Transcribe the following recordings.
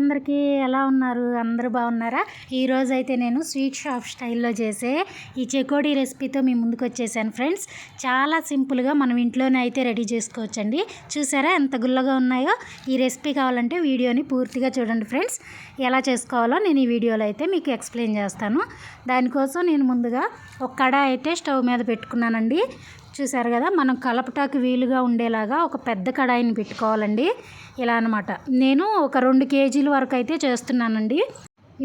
అందరికీ ఎలా ఉన్నారు? అందరూ బాగున్నారా? ఈరోజు అయితే నేను స్వీట్ షాప్ స్టైల్లో చేసే ఈ చెకోడీ రెసిపీతో మీ ముందుకు వచ్చేసాను ఫ్రెండ్స్. చాలా సింపుల్గా మనం ఇంట్లోనే అయితే రెడీ చేసుకోవచ్చండి. చూసారా ఎంత గుల్లగా ఉన్నాయో? ఈ రెసిపీ కావాలంటే వీడియోని పూర్తిగా చూడండి ఫ్రెండ్స్. ఎలా చేసుకోవాలో నేను ఈ వీడియోలో అయితే మీకు ఎక్స్ప్లెయిన్ చేస్తాను. దానికోసం నేను ముందుగా ఒక కడాయి అయితే స్టవ్ మీద పెట్టుకున్నానండి. చూసారు కదా మనం కలపటాకు వీలుగా ఉండేలాగా ఒక పెద్ద కడాయిని పెట్టుకోవాలండి. ఇలా అనమాట నేను ఒక రెండు కేజీల వరకు అయితే చేస్తున్నానండి.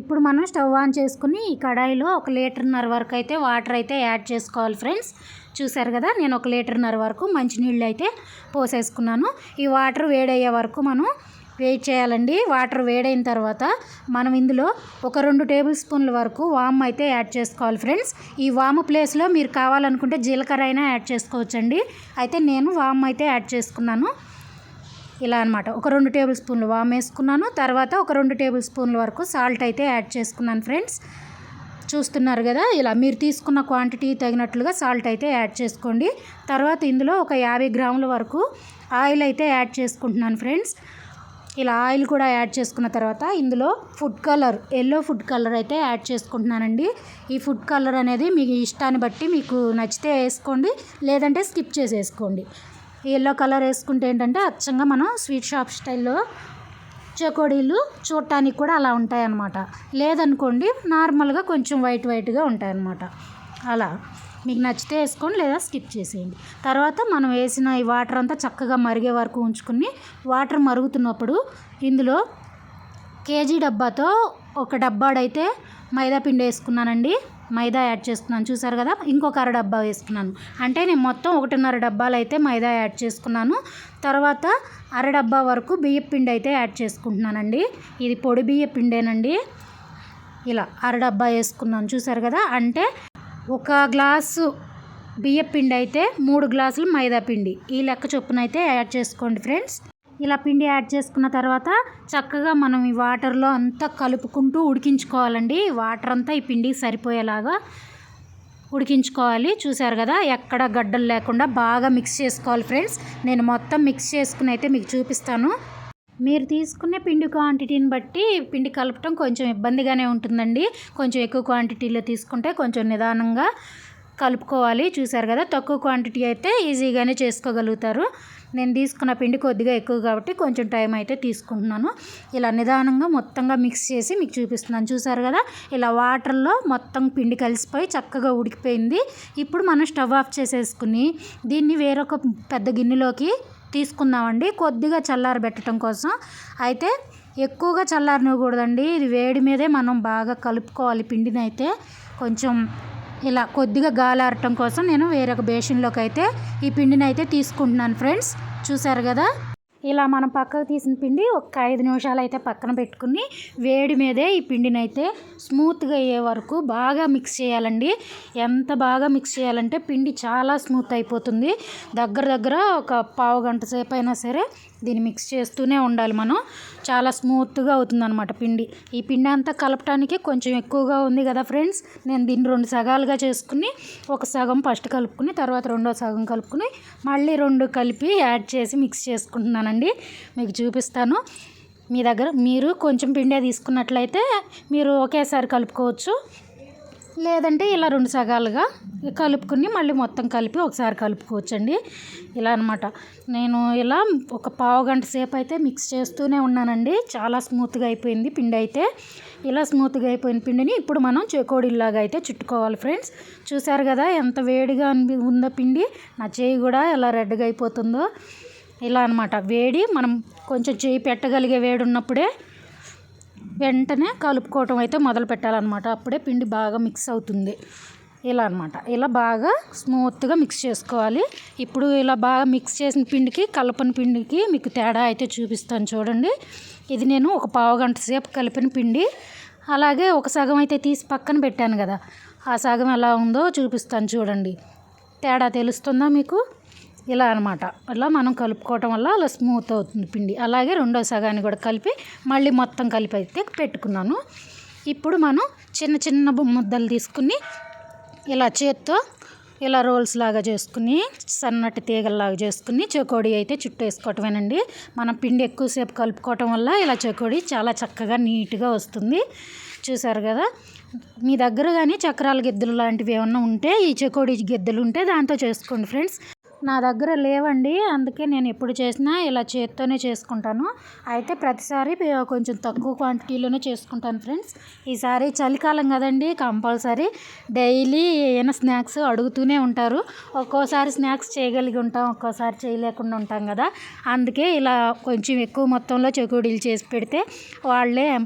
ఇప్పుడు మనం స్టవ్ ఆన్ చేసుకుని ఈ కడాయిలో ఒక లీటర్న్నర వరకు అయితే వాటర్ అయితే యాడ్ చేసుకోవాలి ఫ్రెండ్స్. చూసారు కదా నేను ఒక లీటర్న్నర వరకు మంచినీళ్ళు అయితే పోసేసుకున్నాను. ఈ వాటర్ వేడయ్యే వరకు మనం వేడి చేయాలండి. వాటర్ వేడైన తర్వాత మనం ఇందులో ఒక రెండు టేబుల్ స్పూన్ల వరకు వామ్ అయితే యాడ్ చేసుకోవాలి ఫ్రెండ్స్. ఈ వాము ప్లేస్లో మీరు కావాలనుకుంటే జీలకర్ర అయినా యాడ్ చేసుకోవచ్చండి. అయితే నేను వామ్ అయితే యాడ్ చేసుకున్నాను. ఇలా అనమాట ఒక రెండు టేబుల్ స్పూన్లు వామ్ వేసుకున్నాను. తర్వాత ఒక రెండు టేబుల్ స్పూన్ల వరకు సాల్ట్ అయితే యాడ్ చేసుకున్నాను ఫ్రెండ్స్. చూస్తున్నారు కదా? ఇలా మీరు తీసుకున్న క్వాంటిటీ తగినట్లుగా సాల్ట్ అయితే యాడ్ చేసుకోండి. తర్వాత ఇందులో ఒక యాభై గ్రాముల వరకు ఆయిల్ అయితే యాడ్ చేసుకుంటున్నాను ఫ్రెండ్స్. ఇలా ఆయిల్ కూడా యాడ్ చేసుకున్న తర్వాత ఇందులో food colour yellow food colour అయితే యాడ్ చేసుకుంటున్నానండి. ఈ ఫుడ్ కలర్ అనేది మీ ఇష్టాన్ని బట్టి మీకు నచ్చితే వేసుకోండి లేదంటే స్కిప్ చేసేసుకోండి. ఎల్లో కలర్ వేసుకుంటే ఏంటంటే అచ్చంగా మనం స్వీట్ షాప్ స్టైల్లో చకోడీలు చూడటానికి కూడా అలా ఉంటాయన్నమాట. లేదనుకోండి నార్మల్గా కొంచెం వైట్ వైట్గా ఉంటాయన్నమాట. అలా. మీకు నచ్చితే వేసుకోండి లేదా స్కిప్ చేసేయండి. తర్వాత మనం వేసిన ఈ వాటర్ అంతా చక్కగా మరిగే వరకు ఉంచుకుని వాటర్ మరుగుతున్నప్పుడు ఇందులో కేజీ డబ్బాతో ఒక డబ్బాడైతే మైదా పిండి వేసుకున్నానండి. మైదా యాడ్ చేసుకున్నాను చూసారు కదా? ఇంకొక అర డబ్బా వేసుకున్నాను. అంటే నేను మొత్తం ఒకటిన్నర డబ్బాలు అయితే మైదా యాడ్ చేసుకున్నాను. తర్వాత అర డబ్బా వరకు బియ్య పిండి అయితే యాడ్ చేసుకుంటున్నానండి. ఇది పొడి బియ్య పిండేనండి. ఇలా అర డబ్బా వేసుకున్నాను. చూసారు కదా? అంటే ఒక గ్లాసు బియ్యపిండి అయితే మూడు గ్లాసులు మైదా పిండి. ఈ లెక్క చొప్పున అయితే యాడ్ చేసుకోండి ఫ్రెండ్స్. ఇలా పిండి యాడ్ చేసుకున్న తర్వాత చక్కగా మనం ఈ వాటర్లో అంతా కలుపుకుంటూ ఉడికించుకోవాలండి. వాటర్ అంతా ఈ పిండికి సరిపోయేలాగా ఉడికించుకోవాలి. చూసారు కదా ఎక్కడ గడ్డలు లేకుండా బాగా మిక్స్ చేసుకోవాలి ఫ్రెండ్స్. నేను మొత్తం మిక్స్ చేసుకుని అయితే మీకు చూపిస్తాను. మీరు తీసుకునే పిండి క్వాంటిటీని బట్టి పిండి కలపటం కొంచెం ఇబ్బందిగానే ఉంటుందండి. కొంచెం ఎక్కువ క్వాంటిటీలో తీసుకుంటే కొంచెం నిదానంగా కలుపుకోవాలి. చూసారు కదా తక్కువ క్వాంటిటీ అయితే ఈజీగానే చేసుకోగలుగుతారు. నేను తీసుకున్న పిండి కొద్దిగా ఎక్కువ కాబట్టి కొంచెం టైం అయితే తీసుకుంటున్నాను. ఇలా నిదానంగా మొత్తంగా మిక్స్ చేసి మీకు చూపిస్తున్నాను. చూసారు కదా ఇలా వాటర్లో మొత్తం పిండి కలిసిపోయి చక్కగా ఉడికిపోయింది. ఇప్పుడు మనం స్టవ్ ఆఫ్ చేసేసుకుని దీన్ని వేరొక పెద్ద గిన్నెలోకి తీసుకుందామండి. కొద్దిగా చల్లారబెట్టడం కోసం. అయితే ఎక్కువగా చల్లారనివ్వకూడదండి. ఇది వేడి మీదే మనం బాగా కలుపుకోవాలి పిండిని అయితే కొంచెం ఇలా కొద్దిగా గాలారటం కోసం నేను వేరొక బేషన్లోకి అయితే ఈ పిండిని అయితే తీసుకుంటున్నాను ఫ్రెండ్స్. చూసారు కదా? ఇలా మనం పక్కకు తీసిన పిండి ఒక ఐదు నిమిషాలు అయితే పక్కన పెట్టుకుని వేడి మీదే ఈ పిండిని అయితే స్మూత్గా అయ్యే వరకు బాగా మిక్స్ చేయాలండి. ఎంత బాగా మిక్స్ చేయాలంటే పిండి చాలా స్మూత్ అయిపోతుంది. దగ్గర దగ్గర ఒక పావు గంట సేపు అయినా సరే దీన్ని మిక్స్ చేస్తూనే ఉండాలి మనం. చాలా స్మూత్గా అవుతుందన్నమాట పిండి. ఈ పిండి అంతా కలపడానికి కొంచెం ఎక్కువగా ఉంది కదా ఫ్రెండ్స్ నేను దీన్ని రెండు సగాలుగా చేసుకుని ఒక సగం ఫస్ట్ కలుపుకుని తర్వాత రెండో సగం కలుపుకుని మళ్ళీ రెండు కలిపి యాడ్ చేసి మిక్స్ చేసుకుంటున్నానండి. మీకు చూపిస్తాను. మీ దగ్గర మీరు కొంచెం పిండే తీసుకున్నట్లయితే మీరు ఒకేసారి కలుపుకోవచ్చు. లేదంటే ఇలా రెండు సగాలుగా కలుపుకుని మళ్ళీ మొత్తం కలిపి ఒకసారి కలుపుకోవచ్చండి. ఇలా అనమాట నేను ఇలా ఒక పావు గంట సేపు అయితే మిక్స్ చేస్తూనే ఉన్నానండి. చాలా స్మూత్గా అయిపోయింది పిండి అయితే. ఇలా స్మూత్గా అయిపోయిన పిండిని ఇప్పుడు మనం చెకోడీలాగా అయితే చుట్టుకోవాలి ఫ్రెండ్స్. చూసారు కదా ఎంత వేడిగా అనిపి ఉందో పిండి. నా చేయి కూడా ఎలా రెడ్గా అయిపోతుందో. ఇలా అనమాట వేడి మనం కొంచెం చేయి పెట్టగలిగే వేడి ఉన్నప్పుడే వెంటనే కలుపుకోవటం అయితే మొదలు పెట్టాలన్నమాట. అప్పుడే పిండి బాగా మిక్స్ అవుతుంది. ఇలా అనమాట ఇలా బాగా స్మూత్గా మిక్స్ చేసుకోవాలి. ఇప్పుడు ఇలా బాగా మిక్స్ చేసిన పిండికి కలపని పిండికి మీకు తేడా అయితే చూపిస్తాను చూడండి. ఇది నేను ఒక పావు గంట సేపు కలిపిన పిండి. అలాగే ఒక సగం అయితే తీసి పక్కన పెట్టాను కదా. ఆ సగం ఎలా ఉందో చూపిస్తాను చూడండి. తేడా తెలుస్తుందా మీకు? ఇలా అనమాట అలా మనం కలుపుకోవటం వల్ల అలా స్మూత్ అవుతుంది పిండి. అలాగే రెండో సగాన్ని కూడా కలిపి మళ్ళీ మొత్తం కలిపి అయితే పెట్టుకున్నాను. ఇప్పుడు మనం చిన్న చిన్న ముద్దలు తీసుకుని ఇలా చేత్తో ఇలా రోల్స్ లాగా చేసుకుని సన్నటి తీగల్లాగా చేసుకుని చెకోడి అయితే చుట్టూ వేసుకోవటమేనండి మనం పిండి ఎక్కువసేపు కలుపుకోవటం వల్ల ఇలా చకోడీ చాలా చక్కగా నీట్గా వస్తుంది. చూసారు కదా? మీ దగ్గర కానీ చక్రాల గిద్దలు లాంటివి ఏమన్నా ఉంటే ఈ చకోడీ గిద్దలు ఉంటే దాంతో చేసుకోండి ఫ్రెండ్స్. నా దగ్గర లేవండి. అందుకే నేను ఎప్పుడు చేసినా ఇలా చేత్తోనే చేసుకుంటాను. అయితే ప్రతిసారి కొంచెం తక్కువ క్వాంటిటీలోనే చేసుకుంటాను ఫ్రెండ్స్. ఈసారి చలికాలం కదండి కంపల్సరీ డైలీ ఏమైనా స్నాక్స్ అడుగుతూనే ఉంటారు. ఒక్కోసారి స్నాక్స్ చేయగలిగి ఉంటాం ఒక్కోసారి చేయలేకుండా ఉంటాం కదా. అందుకే ఇలా కొంచెం ఎక్కువ మొత్తంలో చెకుడీలు చేసి పెడితే వాళ్ళే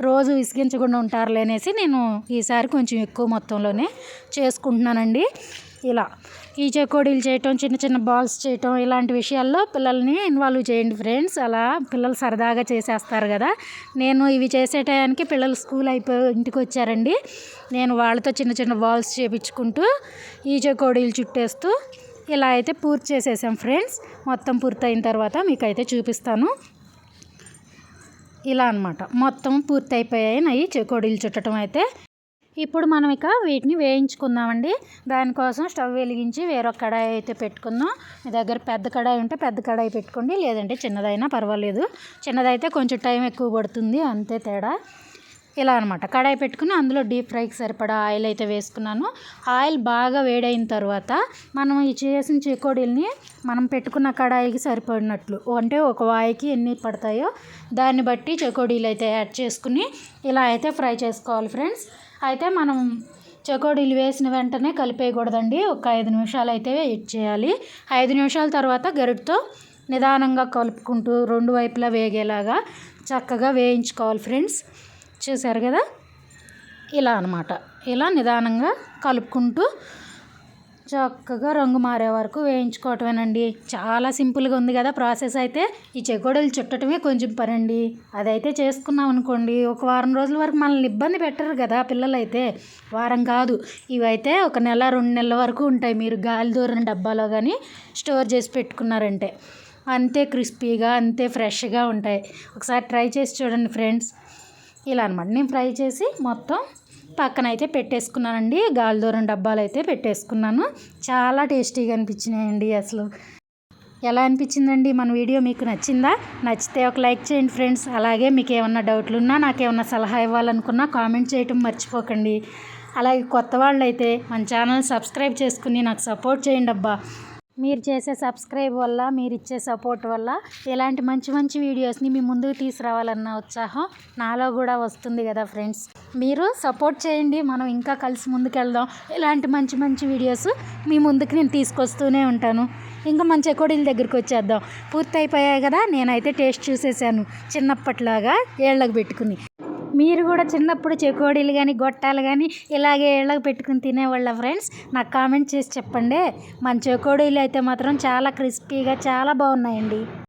రోజు విసిగించకుండా ఉంటారులే అనేసి నేను ఈసారి కొంచెం ఎక్కువ మొత్తంలోనే చేసుకుంటున్నానండి. ఇలా. ఈ చెకోడీలు చేయటం చిన్న చిన్న బాల్స్ చేయటం ఇలాంటి విషయాల్లో పిల్లల్ని ఇన్వాల్వ్ చేయండి ఫ్రెండ్స్. అలా పిల్లలు సరదాగా చేసేస్తారు కదా. నేను ఇవి చేసే టయానికి పిల్లలు స్కూల్ అయిపోయి ఇంటికి వచ్చారండి. నేను వాళ్ళతో చిన్న చిన్న బాల్స్ చేపించుకుంటూ ఈ చెకోడీలు చుట్టేస్తూ ఇలా అయితే పూర్తి చేసేసాం ఫ్రెండ్స్. మొత్తం పూర్తయిన తర్వాత మీకైతే చూపిస్తాను. ఇలా అన్నమాట. మొత్తం పూర్తి అయిపోయాయి చెకోడీలు చుట్టడం అయితే ఇప్పుడు మనం ఇక వీటిని వేయించుకుందామండి. దానికోసం స్టవ్ వెలిగించి వేరొక కడాయి అయితే పెట్టుకుందాం. మీ దగ్గర పెద్ద కడాయి ఉంటే పెద్ద కడాయి పెట్టుకోండి. లేదంటే చిన్నదైనా పర్వాలేదు. చిన్నదైతే కొంచెం టైం ఎక్కువ పడుతుంది. అంతే తేడా. ఇలా అనమాట కడాయి పెట్టుకుని అందులో డీప్ ఫ్రైకి సరిపడా ఆయిల్ అయితే వేసుకున్నాను. ఆయిల్ బాగా వేడైన తర్వాత మనం ఈ చేసిన చికోడీల్ని మనం పెట్టుకున్న కడాయికి సరిపడినట్లు. అంటే ఒక వాయికి ఎన్ని పడతాయో దాన్ని బట్టి చెకోడీలు అయితే యాడ్ చేసుకుని ఇలా అయితే ఫ్రై చేసుకోవాలి ఫ్రెండ్స్. అయితే మనం చెకోడీలు వేసిన వెంటనే కలిపేయకూడదండి. ఒక ఐదు నిమిషాలు అయితే వెయిట్ చేయాలి. ఐదు నిమిషాల తర్వాత గరిటతో నిదానంగా కలుపుకుంటూ రెండు వైపులా వేగేలాగా చక్కగా వేయించుకోవాలి ఫ్రెండ్స్. చూసారు కదా? ఇలా అనమాట ఇలా నిదానంగా కలుపుకుంటూ చక్కగా రంగు మారే వరకు వేయించుకోవటమేనండి. చాలా సింపుల్గా ఉంది కదా ప్రాసెస్ అయితే. ఈ చెకోడీలు చుట్టటమే కొంచెం పని అండి అదైతే చేసుకున్నాం అనుకోండి. ఒక వారం రోజుల వరకు మనల్ని ఇబ్బంది పెట్టరు కదా పిల్లలైతే. వారం కాదు. ఇవైతే ఒక నెల రెండు నెలల వరకు ఉంటాయి. మీరు గాలి దూరని డబ్బాలో కానీ స్టోర్ చేసి పెట్టుకున్నారంటే. అంతే క్రిస్పీగా అంతే ఫ్రెష్గా ఉంటాయి. ఒకసారి ట్రై చేసి చూడండి ఫ్రెండ్స్. ఇలా అనమాట నేను ఫ్రై చేసి మొత్తం పక్కన అయితే పెట్టేసుకున్నానండి. గాలిదూరం డబ్బాలు అయితే పెట్టేసుకున్నాను. చాలా టేస్టీగా అనిపించినాయండి అసలు. ఎలా అనిపించిందండి మన వీడియో మీకు నచ్చిందా? నచ్చితే ఒక లైక్ చేయండి ఫ్రెండ్స్. అలాగే మీకు ఏమన్నా డౌట్లు ఉన్నా నాకేమన్నా సలహా ఇవ్వాలనుకున్నా కామెంట్ చేయటం మర్చిపోకండి. అలాగే కొత్త వాళ్ళు అయితే మన ఛానల్ సబ్స్క్రైబ్ చేసుకుని నాకు సపోర్ట్ చేయండి అబ్బా మీరు చేసే సబ్స్క్రైబ్ వల్ల మీరు ఇచ్చే సపోర్ట్ వల్ల ఇలాంటి మంచి మంచి వీడియోస్ని మీ ముందుకు తీసుకురావాలన్న ఉత్సాహం నాలో కూడా వస్తుంది కదా ఫ్రెండ్స్. మీరు సపోర్ట్ చేయండి మనం ఇంకా కలిసి ముందుకెళ్దాం. ఇలాంటి మంచి మంచి వీడియోస్ మీ ముందుకు నేను తీసుకొస్తూనే ఉంటాను. ఇంకా మన చెకోడీల దగ్గరికి వచ్చేద్దాం. పూర్తి అయిపోయాయి కదా నేనైతే టేస్ట్ చూసేసాను చిన్నప్పటిలాగా ఏళ్ళకు పెట్టుకుని. మీరు కూడా చిన్నప్పుడు చెకోడీలు కానీ గొట్టాలు కానీ ఇలాగే ఏళ్ళకు పెట్టుకుని తినేవాళ్ళ ఫ్రెండ్స్ నాకు కామెంట్ చేసి చెప్పండి. మన చెకోడీలు అయితే మాత్రం చాలా క్రిస్పీగా చాలా బాగున్నాయండి.